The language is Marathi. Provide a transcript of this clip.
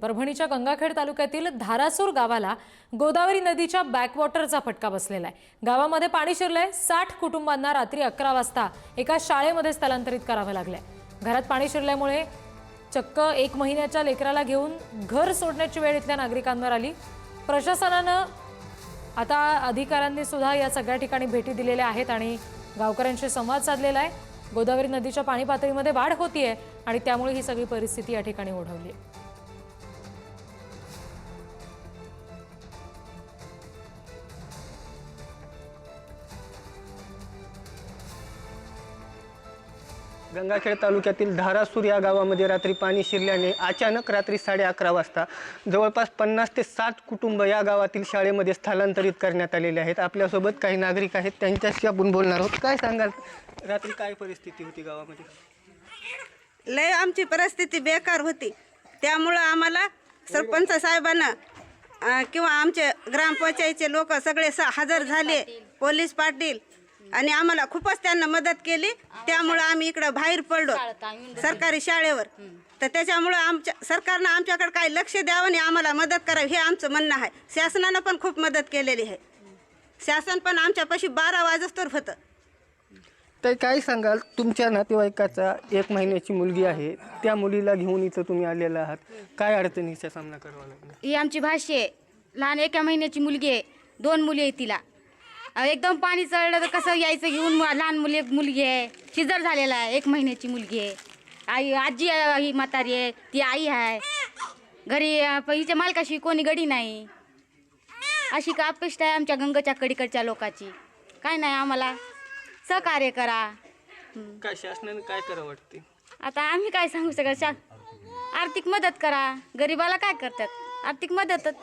परभणीच्या गंगाखेड तालुक्यातील धारासूर गावाला गोदावरी नदीच्या बॅकवॉटरचा फटका बसलेला आहे. गावामध्ये पाणी शिरलंय. साठ कुटुंबांना रात्री अकरा वाजता एका शाळेमध्ये स्थलांतरित करावं लागलंय. घरात पाणी शिरल्यामुळे चक्क एक महिन्याच्या लेकराला घेऊन घर सोडण्याची वेळ इथल्या नागरिकांवर आली. प्रशासनानं आता अधिकाऱ्यांनी सुद्धा या सगळ्या ठिकाणी भेटी दिलेल्या आहेत आणि गावकऱ्यांशी संवाद साधलेला आहे. गोदावरी नदीच्या पाणी पातळीमध्ये वाढ होतीये आणि त्यामुळे ही सगळी परिस्थिती या ठिकाणी ओढवली आहे गंगाखेड तालुक्यातील धारासूर या गावामध्ये रात्री पाणी शिरल्याने अचानक रात्री साडे अकरा वाजता जवळपास पन्नास ते साठ कुटुंब या गावातील शाळेमध्ये स्थलांतरित करण्यात आलेले आहेत. आपल्यासोबत काही नागरिक आहेत. त्यांच्याशी आपण बोलणार आहोत. काय सांगाल? रात्री काय परिस्थिती होती गावामध्ये? लय आमची परिस्थिती बेकार होती. त्यामुळं आम्हाला सरपंच साहेबांना किंवा आमचे ग्रामपंचायतचे लोक सगळे हजर झाले. पोलीस पाटील आणि आम्हाला खूपच त्यांना मदत केली. त्यामुळं आम्ही इकडं बाहेर पडलो सरकारी शाळेवर. तर त्याच्यामुळं आमच्या सरकारनं आमच्याकडे काही लक्ष द्यावं आणि आम्हाला मदत करावी हे आमचं म्हणणं आहे. शासनानं पण खूप मदत केलेली आहे. शासन पण आमच्यापाशी बारा वाजस्तोर होतं. तर काय सांगाल? तुमच्या नातेवाईकाचा एक महिन्याची मुलगी आहे. त्या मुलीला घेऊन इथं तुम्ही आलेला आहात. काय अडचणीचा सामना करावा लागला? ही आमची भाषी आहे. लहान एका महिन्याची मुलगी आहे. दोन मुली आहे तिला. एकदम पाणी चढलं तर कसं यायचं घेऊन? लहान मुली मुलगी आहे. शिजर झालेला आहे. एक महिन्याची मुलगी आहे. आई आजी ही म्हातारी आहे. ती आई आहे. घरी हिच्या मालकाशी कोणी गडी नाही. अशी का अपेक्षा आहे आमच्या गंगच्या कडीकडच्या लोकांची? काय नाही आम्हाला. सहकार्य करा. काय शासनाने काय करावं वाटते? आता आम्ही काय सांगू सगळं? शा आर्थिक मदत करा. गरिबाला काय करतात? आर्थिक मदतच.